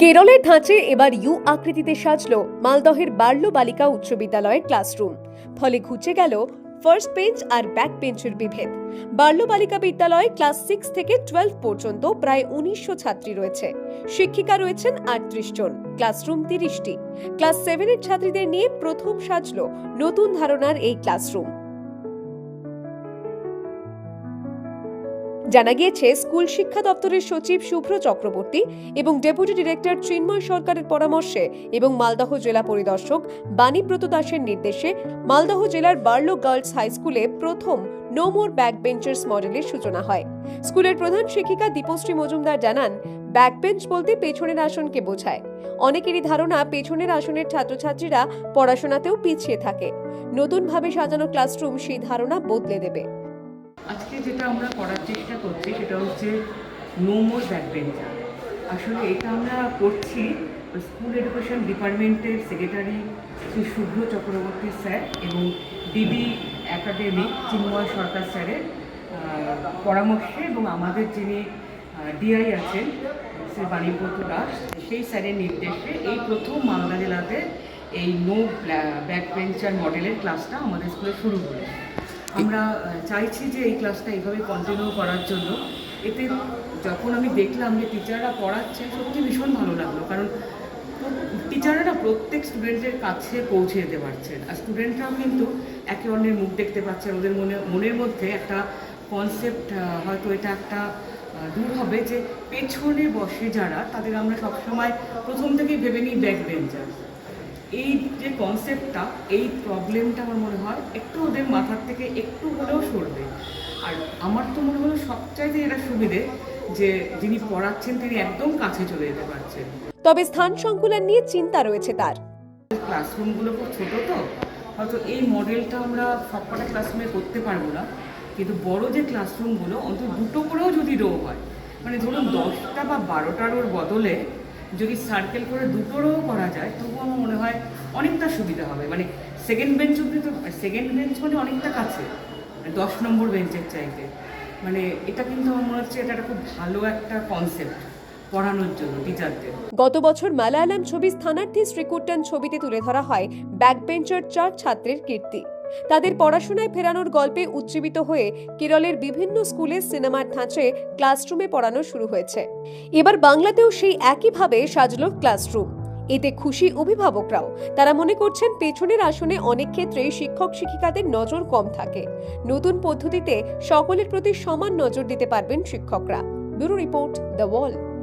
কেরলের ধাঁচে এবার ইউ আকৃতিতে সাজল মালদহের বার্লো বালিকা উচ্চ বিদ্যালয়ের ক্লাসরুম। ফলে ঘুচে গেল ফার্স্ট বেঞ্চ আর ব্যাক বেঞ্চের বিভেদ। বার্লো বালিকা বিদ্যালয়ে ক্লাস সিক্স থেকে টুয়েলভ পর্যন্ত প্রায় উনিশশো ছাত্রী রয়েছে। শিক্ষিকা রয়েছেন আটত্রিশ জন, ক্লাসরুম তিরিশটি। ক্লাস সেভেনের ছাত্রীদের নিয়ে প্রথম সাজল নতুন ধারণার এই ক্লাসরুম। জানা গিয়েছে, স্কুল শিক্ষা দপ্তরের সচিব শুভ্র চক্রবর্তী এবং ডেপুটি ডিরেক্টর চিন্ময় সরকারের পরামর্শে এবং মালদহ জেলা পরিদর্শক বাণীব্রত দাসের নির্দেশে মালদহ জেলার বার্লো গার্লস হাই স্কুলে প্রথম নো মোর ব্যাক বেঞ্চার্স মডেলের সূচনা হয়। স্কুলের প্রধান শিক্ষিকা দীপশ্রী মজুমদার জানান ব্যাক বেঞ্চ বলতে পেছনের আসনকে বোঝায়। অনেকেরই ধারণা, পেছনের আসনের ছাত্রছাত্রীরা পড়াশোনাতেও পিছিয়ে থাকে। নতুনভাবে সাজানো ক্লাসরুম সেই ধারণা বদলে দেবে। আজকে যেটা আমরা করার চেষ্টা করছি সেটা হচ্ছে নো মোর ব্যাকবেঞ্চার আসলে এটা আমরা করছি স্কুল এডুকেশন ডিপার্টমেন্টের সেক্রেটারি শ্রী শুভ্র চক্রবর্তী স্যার এবং ডিবি একাডেমিক চিন্ময় সরকার স্যারের পরামর্শে এবং আমাদের যিনি ডিআই আছেন, শ্রী বাণীব্রত দাস, সেই স্যারের নির্দেশে এই প্রথম মালদা জেলাতে এই নো ব্যাকবেঞ্চার মডেলের ক্লাসটা আমাদের স্কুলে শুরু হলো। আমরা চাইছি যে এই ক্লাসটা এইভাবে কন্টিনিউ করার জন্য। এতে যখন আমি দেখলাম যে টিচাররা পড়াচ্ছে, সত্যি ভীষণ ভালো লাগল। কারণ টিচাররা প্রত্যেক স্টুডেন্টের কাছে পৌঁছে যেতে পারছেন। আর স্টুডেন্টরাও কিন্তু একে অন্যের মুখ দেখতে পাচ্ছেন ওদের মনে, মনের মধ্যে একটা কনসেপ্ট হয়তো এটা একটা দূর হবে যে পেছনে বসে যারা, তাদের আমরা সবসময় প্রথম থেকেই ভেবে নিই ব্যাক বেঞ্চার এই যে কনসেপ্টটা এই প্রবলেমটা আমার মনে হয় একটু ওদের মাথার থেকে একটু হলেও সরবে। আর আমার তো মনে হলো সবচাইতে এটা সুবিধে যে যিনি পড়াচ্ছেন তিনি একদম কাছে চলে যেতে পারছেন। তবে স্থান সংকুলন নিয়ে চিন্তা রয়েছে তার। ক্লাসরুমগুলো খুব ছোট তো হয়তো এই মডেলটা আমরা সবকটা ক্লাসরুমে করতে পারব না। কিন্তু বড় যে ক্লাসরুমগুলো অন্তত দুটো করেও যদি রো হয় মানে ধরুন দশটা বা বারোটার ওর বদলে যদি সার্কেল করে দুটো রো করা যায় তবু হয় অনেকটা সুবিধা হবে। মানে সেকেন্ড বেঞ্চ অব্দি তো সেকেন্ড বেঞ্চ মানে অনেকটা কাছে। মানে দশ নম্বর বেঞ্চের চাইতে। মানে এটা কিন্তু আমার মনে হচ্ছে এটা খুব ভালো একটা কনসেপ্ট গত বছর মালায়ালাম ছবি স্থানার্থী শ্রীকুট্টন ছবিতে তুলে ধরা হয় ব্যাকবেঞ্চার চার ছাত্রের কীর্তি। তাদের পড়াশোনায় ফেরানোর গল্পে উজ্জীবিত হয়ে কেরলের বিভিন্ন স্কুলে সিনেমার ধাঁচে ক্লাসরুমে পড়ানো শুরু হয়েছে। এবার বাংলাতেও সেই একইভাবে সাজল ক্লাসরুম। এতে খুশি অভিভাবকরাও। তারা মনে করছেন পেছনের আসনে অনেক ক্ষেত্রে শিক্ষক শিক্ষিকাদের নজর কম থাকে। নতুন পদ্ধতিতে সকলের প্রতি সমান নজর দিতে পারবেন শিক্ষকরা। Bureau report the Wall.